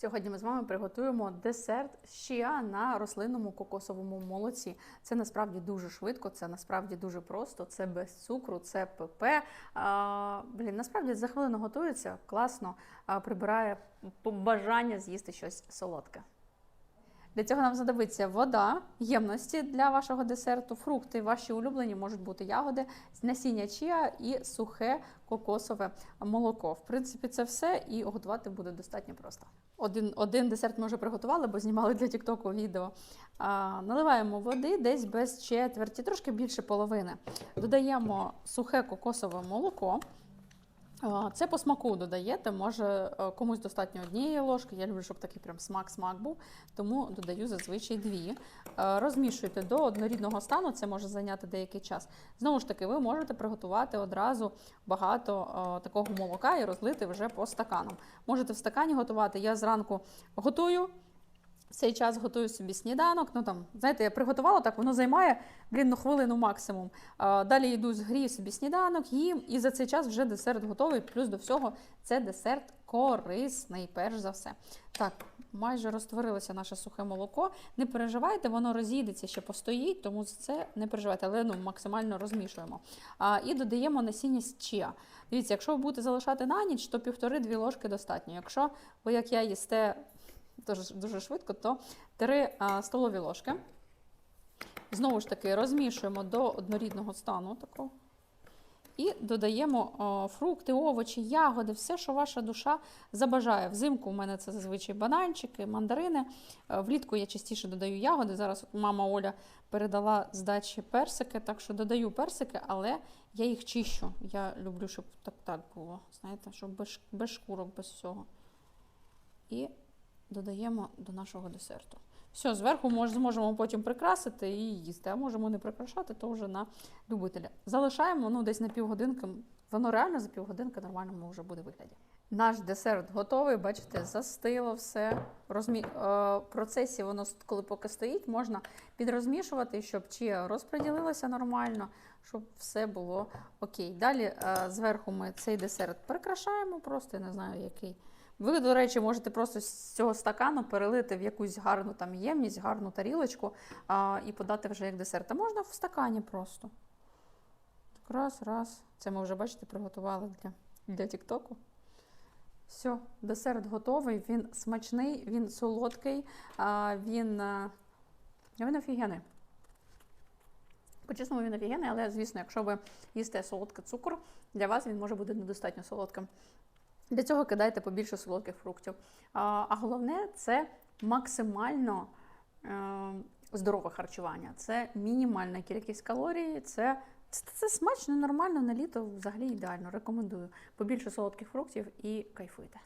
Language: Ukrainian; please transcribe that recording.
Сьогодні ми з вами приготуємо десерт щіа на рослинному кокосовому молоці. Це насправді дуже швидко, це насправді дуже просто, це без цукру, це ПП. А, блін, насправді за хвилину готується, класно, а, прибирає бажання з'їсти щось солодке. Для цього нам знадобиться вода, ємності для вашого десерту, фрукти, ваші улюблені можуть бути ягоди, насіння чія і сухе кокосове молоко. В принципі, це все, і готувати буде достатньо просто. Один, один десерт ми вже приготували, бо знімали для Тіктоку відео. А, наливаємо води десь без четверті, трошки більше половини. Додаємо сухе кокосове молоко. Це по смаку додаєте, може е, комусь достатньо однієї ложки. Я люблю, щоб такий прям смак-смак був, тому додаю зазвичай дві. Е, Розмішуйте до однорідного стану, це може зайняти деякий час. Знову ж таки, ви можете приготувати одразу багато е, такого молока і розлити вже по стаканам. Можете в стакані готувати. Я зранку готую. В цей час готую собі сніданок. Ну там, знаєте, я приготувала так, воно займає блін, ну, хвилину максимум. А, далі йду, згрію собі сніданок, їм, і за цей час вже десерт готовий. Плюс до всього це десерт корисний, перш за все. Так, майже розтворилося наше сухе молоко. Не переживайте, воно розійдеться ще постоїть, тому за це не переживайте, але ну, максимально розмішуємо. А, і додаємо насіння з чіа. Дивіться, якщо ви будете залишати на ніч, то півтори-дві ложки достатньо. Якщо ви, як я, їсте дуже, дуже швидко, то 3 а, столові ложки. Знову ж таки, розмішуємо до однорідного стану такого. І додаємо о, фрукти, овочі, ягоди, все, що ваша душа забажає. Взимку у мене це зазвичай бананчики, мандарини. Е, Влітку я частіше додаю ягоди. Зараз мама Оля передала з дачі персики, так що додаю персики, але я їх чищу. Я люблю, щоб так так було. Знаєте, щоб без, без шкурок, без всього. І додаємо до нашого десерту. Все, зверху мож, зможемо потім прикрасити і їсти, а можемо не прикрашати, то вже на любителя. Залишаємо ну, десь на півгодинки. Воно реально за півгодинки нормальному вже буде вигляді. Наш десерт готовий, бачите, застило все. Розмі... е, В процесі воно, коли поки стоїть, можна підрозмішувати, щоб чия розподілилося нормально, щоб все було окей. Далі е, зверху ми цей десерт прикрашаємо, просто я не знаю який. Ви, до речі, можете просто з цього стакану перелити в якусь гарну там ємність, гарну тарілочку а, і подати вже як десерт. А можна в стакані просто. Так раз, раз. Це ми вже, бачите, приготували для, для Тіктоку. Все, десерт готовий, він смачний, він солодкий, а, він, а, він офігенний. По-чесному він офігенний, але, звісно, якщо ви їсте солодкий цукор, для вас він може бути недостатньо солодким. Для цього кидайте побільше солодких фруктів. А, головне це максимально е, здорове харчування. Це мінімальна кількість калорій, це, це, це смачно, нормально на літо, взагалі ідеально. Рекомендую. Побільше солодких фруктів і кайфуйте.